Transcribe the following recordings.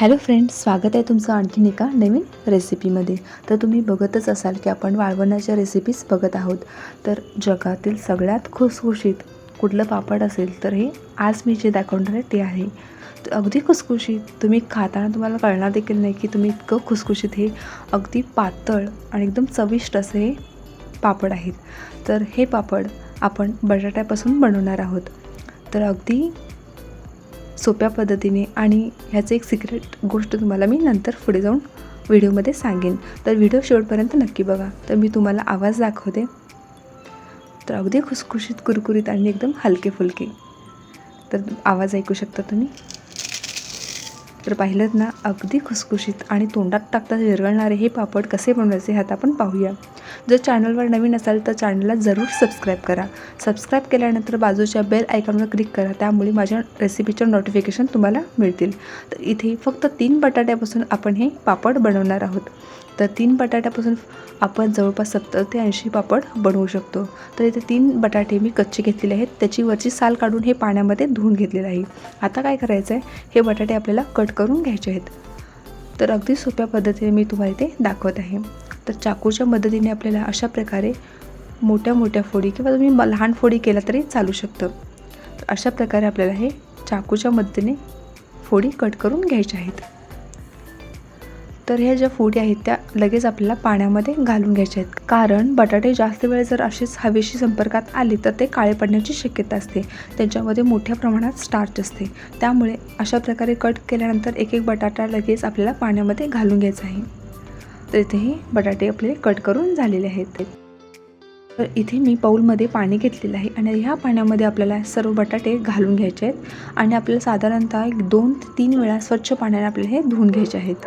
Hello friends स्वागत आहे तुमचं आणखीन एका नवीन रेसिपीमध्ये तर तुम्ही बघतच असाल की आपण वाळवणाच्या रेसिपीज बघत आहोत. तर जगातील सगळ्यात खुसखुशीत कुठलं पापड असेल तर हे आज मी जे दाखवणार आहे ते आहे. तर अगदी खुसखुशीत तुम्ही खाताना तुम्हाला कळणार देखील नाही की तुम्ही इतकं खुसखुशीत हे अगदी पातळ आणि एकदम चविष्ट असे हे पापड आहेत. तर हे पापड आपण बटाट्यापासून बनवणार आहोत. तर अगदी सोप्या पद्धतीने आणि ह्याचं एक सिक्रेट गोष्ट तुम्हाला मी नंतर पुढे जाऊन व्हिडिओमध्ये सांगेन. तर व्हिडिओ शेवटपर्यंत नक्की बघा. तर मी तुम्हाला आवाज दाखवते. तर अगदी खुसखुशीत कुरकुरीत आणि एकदम हलके फुलके तर आवाज ऐकू शकता तुम्ही? तर पाहिलं ना अगदी खुसखुशीत आणि तोंडात टाकता विरघळणारे हे पापड कसे बनवायचे ह्यात आपण पाहूया. जर चॅनलवर नवीन असाल तर चॅनलला जरूर सबस्क्राईब करा. सबस्क्राईब केल्यानंतर बाजूच्या बेल आयकॉनवर क्लिक करा त्यामुळे माझ्या रेसिपीचं नोटिफिकेशन तुम्हाला मिळतील. तर इथे फक्त तीन बटाट्यापासून आपण हे पापड बनवणार आहोत. तर तीन बटाट्यापासून आपण जवळपास सत्तर ते ऐंशी पापड बनवू शकतो. तर इथे तीन बटाटे मी कच्चे घेतलेले आहेत. त्याची वरची साल काढून हे पाण्यामध्ये धुवून घेतलेलं आहे. आता काय करायचं आहे हे बटाटे आपल्याला कट कट करून घ्यायचे आहेत. तर अगदी सोप्या पद्धतीने मी तुम्हाला इथे दाखवत आहे. तर चाकूच्या मदतीने आपल्याला अशा प्रकारे मोठ्या मोठ्या फोडी किंवा तुम्ही लहान फोडी केला तरी चालू शकतं. तर अशा प्रकारे आपल्याला हे चाकूच्या मदतीने फोडी कट करून घ्यायच्या आहेत. तर ह्या ज्या फोडी आहेत त्या लगेच आपल्याला पाण्यामध्ये घालून घ्यायच्या आहेत. कारण बटाटे जास्त वेळ जर असेच हवेशी संपर्कात आले तर ते काळे पडण्याची शक्यता असते. त्यांच्यामध्ये मोठ्या प्रमाणात स्टार्च असते. त्यामुळे अशा प्रकारे कट केल्यानंतर एक एक बटाटा लगेच आपल्याला पाण्यामध्ये घालून घ्यायचा आहे. तर इथेही बटाटे आपले कट करून झालेले आहेत. तर इथे मी पाऊलमध्ये पाणी घेतलेलं आहे आणि ह्या पाण्यामध्ये आपल्याला सर्व बटाटे घालून घ्यायचे आहेत. आणि आपल्याला साधारणतः एक दोन ते तीन वेळा स्वच्छ पाण्याने आपल्याला हे धुवून घ्यायचे आहेत.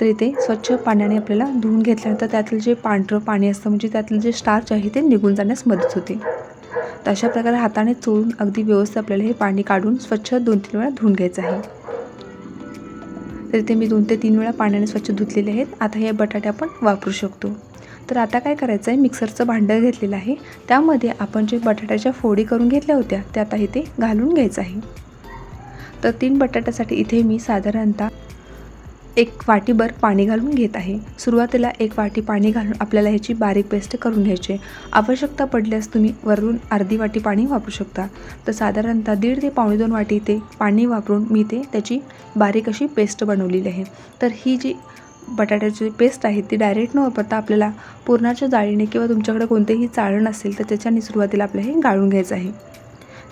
तर इथे स्वच्छ पाण्याने आपल्याला धुवून घेतल्यानंतर त्यातलं जे पांढरं पाणी असतं म्हणजे त्यातलं जे स्टार्च आहे ते निघून जाण्यास मदत होते. तर अशा प्रकारे हाताने चोळून अगदी व्यवस्थित आपल्याला हे पाणी काढून स्वच्छ दोन तीन वेळा धुवून घ्यायचं आहे. तर इथे मी दोन ते तीन वेळा पाण्याने स्वच्छ धुतलेले आहेत. आता हे बटाटे आपण वापरू शकतो. तर आता काय करायचं आहे? मिक्सरचं भांडं घेतलेलं आहे. त्यामध्ये आपण जे बटाट्याच्या फोडी करून घेतल्या होत्या त्या आता इथे घालून घ्यायचं आहे. तर तीन बटाट्यासाठी इथे मी साधारणतः एक वाटीभर पाणी घालून घेत आहे. सुरुवातीला एक वाटी पाणी घालून आपल्याला ह्याची बारीक पेस्ट करून घ्यायची आहे. आवश्यकता पडल्यास तुम्ही वरून अर्धी वाटी पाणी वापरू शकता. तर साधारणतः दीड ते पावणे दोन वाटी ते पाणी वापरून मी ते त्याची बारीक अशी पेस्ट बनवलेली आहे. तर ही जी बटाट्याची पेस्ट आहे ती डायरेक्ट न वापरता आपल्याला पूर्णाच्या जाळीने किंवा तुमच्याकडे कोणतेही चाळण असेल तर त्याच्याने सुरुवातीला आपल्याला हे गाळून घ्यायचं आहे.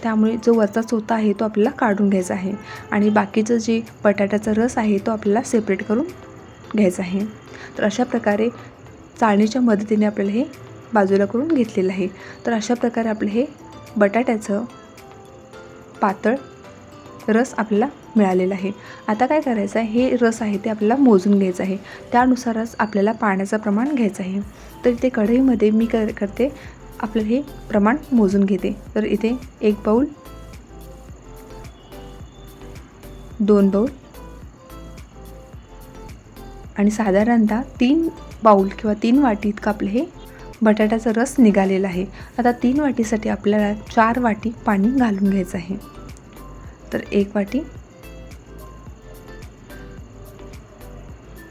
त्यामुळे जो वरचा चोथा आहे तो आपल्याला काढून घ्यायचा आहे. आणि बाकीचं जे बटाट्याचा रस आहे तो आपल्याला सेपरेट करून घ्यायचा आहे. तर अशा प्रकारे चाळणीच्या मदतीने आपल्याला हे बाजूला करून घेतलेलं आहे. तर अशा प्रकारे आपलं हे बटाट्याचं पातळ रस आपल्याला मिळालेला आहे. आता काय करायचं आहे? हे रस आहे ते आपल्याला मोजून घ्यायचं आहे. त्यानुसारच आपल्याला पाण्याचं प्रमाण घ्यायचं आहे. तर इथे कढईमध्ये मी कर करते? आपलं हे प्रमाण मोजून घेते. तर इथे एक बाऊल दोन बाऊल आणि साधारणतः तीन बाऊल किंवा तीन वाटी इतकं आपलं हे बटाट्याचा रस निघालेला आहे. आता तीन वाटीसाठी आपल्याला चार वाटी पाणी घालून घ्यायचं आहे. तर एक वाटी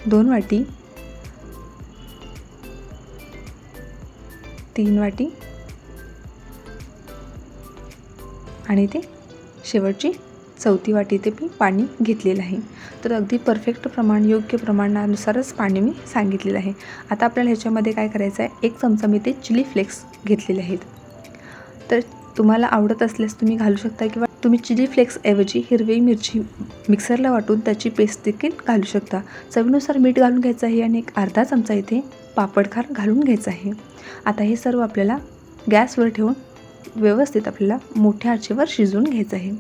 दोन वाटी तीन वाटी. आणि ते शेवटची चौथी वाटी ते मी पाणी घेतलेलं आहे. तर अगदी परफेक्ट प्रमाण योग्य प्रमाणानुसारच पाणी मी सांगितलेलं आहे. आता आपल्याला ह्याच्यामध्ये काय करायचं आहे? एक चमचा मी ते चिली फ्लेक्स घेतलेले आहेत. तर तुम्हाला आवडत असल्यास तुम्ही घालू शकता किंवा तुम्ही चिली फ्लेक्सऐवजी हिरवी मिरची मिक्सरला वाटून त्याची पेस्ट देखील घालू शकता. चवीनुसार मीठ घालून घ्यायचं आहे आणि एक अर्धा चमचा इथे पापडखार घालून घ्यायचं आहे. आता हे सर्व आपल्याला गॅसवर ठेवून व्यवस्थित आपल्याला मोठ्या आचेवर शिजवून घ्यायचं आहे.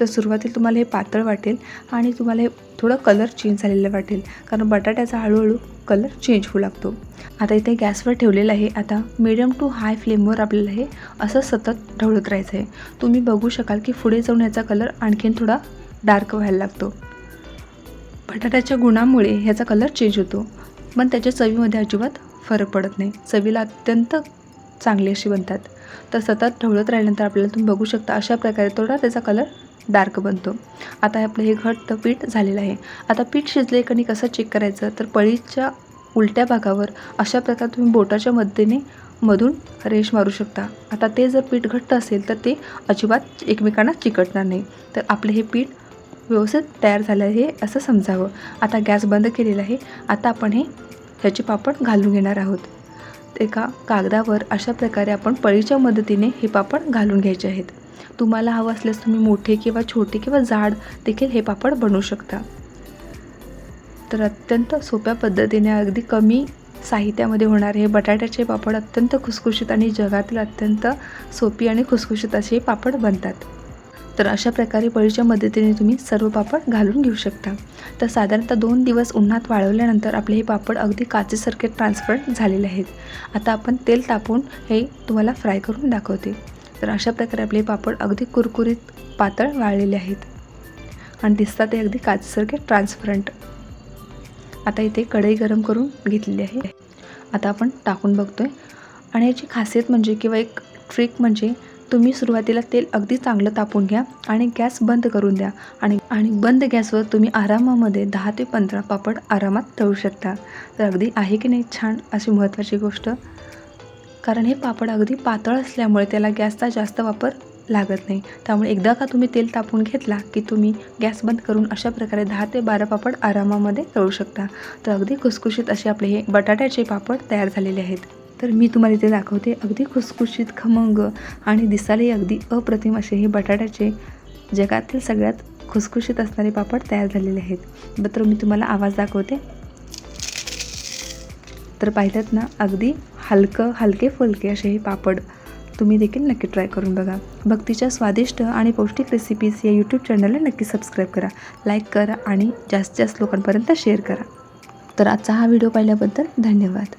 तर सुरुवातीला तुम्हाला हे पातळ वाटेल आणि तुम्हाला हे थोडं कलर चेंज झालेलं वाटेल कारण बटाट्याचा हळूहळू कलर चेंज होऊ लागतो. आता इथे गॅसवर ठेवलेलं आहे. आता मिडियम टू हाय फ्लेमवर आपल्याला हे असं सतत ढवळत राहायचं आहे. तुम्ही बघू शकाल की पुढे जाऊन याचा कलर आणखीन थोडा डार्क व्हायला लागतो. बटाट्याच्या गुणामुळे ह्याचा कलर चेंज होतो. पण त्याच्या चवीमध्ये अजिबात फरक पडत नाही. चवीला अत्यंत चांगली अशी बनतात. तर सतत ढवळत राहिल्यानंतर आपल्याला तुम्ही बघू शकता अशा प्रकारे थोडा त्याचा कलर डार्क बनतो. आता आपलं हे घट्ट पीठ झालेलं आहे. आता पीठ शिजले का कसं चेक करायचं? तर पळीच्या उलट्या भागावर अशा प्रकारे तुम्ही बोटाच्या मदतीने मधून रेष मारू शकता. आता ते जर पीठ घट्ट असेल तर ते अजिबात एकमेकांना चिकटणार नाही. तर आपले हे पीठ व्यवस्थित तयार झालं आहे असं समजावं. आता गॅस बंद केलेला आहे. आता आपण हे ह्याचे पापड घालून घेणार आहोत. एका कागदावर अशा प्रकारे आपण पळीच्या मदतीने हे पापड घालून घ्यायचे आहेत. तुम्हाला हवं असल्यास तुम्ही मोठे किंवा छोटे किंवा जाड देखील हे पापड बनवू शकता. तर अत्यंत सोप्या पद्धतीने अगदी कमी साहित्यामध्ये होणारे हे बटाट्याचे पापड अत्यंत खुसखुशीत आणि जगातील अत्यंत सोपी आणि खुसखुशीत असे हे पापड बनतात. तर अशा प्रकारे पळीच्या मदतीने तुम्ही सर्व पापड घालून घेऊ शकता. तर साधारणतः दोन दिवस उन्हात वाळवल्यानंतर आपले हे पापड अगदी काचेसारखे ट्रान्सफर झालेले आहेत. आता आपण तेल तापून हे तुम्हाला फ्राय करून दाखवते. तर अशा प्रकारे आपले पापड अगदी कुरकुरीत पातळ वाळलेले आहेत. आणि दिसतात ते अगदी काचेसारखे ट्रान्सपरंट आता इथे कढई गरम करून घेतलेली आहे. आता आपण टाकून बघतोय. आणि याची खासियत म्हणजे किंवा एक ट्रिक म्हणजे तुम्ही सुरुवातीला तेल अगदी चांगलं तापून घ्या आणि गॅस बंद करून द्या. आणि आणि बंद गॅसवर तुम्ही आरामामध्ये दहा ते पंधरा पापड आरामात तळू शकता. तर अगदी आहे की नाही छान अशी महत्त्वाची गोष्ट? कारण हे पापड अगदी पातळ असल्यामुळे त्याला गॅसचा जास्त वापर लागत नाही. त्यामुळे एकदा का तुम्ही तेल तापून घेतला की तुम्ही गॅस बंद करून अशा प्रकारे दहा ते बारा पापड आरामामध्ये तळू शकता. तर अगदी खुसखुशीत असे आपले हे बटाट्याचे पापड तयार झालेले आहेत. तर मी तुम्हाला इथे दाखवते. अगदी खुसखुशीत खमंग आणि दिसायलाही अगदी अप्रतिम असे हे बटाट्याचे जगातील सगळ्यात खुसखुशीत असणारे पापड तयार झालेले आहेत. तर मी तुम्हाला आवाज दाखवते. तर पाहिलं ना अगदी हलकं हलके फुलके असे हे पापड. तुम्ही देखील नक्की ट्राय करून बघा. भक्तीच्या स्वादिष्ट आणि पौष्टिक रेसिपीज या यूट्यूब चॅनलला नक्की सबस्क्राईब करा. लाईक करा आणि जास्तीत जास्त लोकांपर्यंत शेअर करा. तर आजचा हा व्हिडिओ पाहिल्याबद्दल धन्यवाद.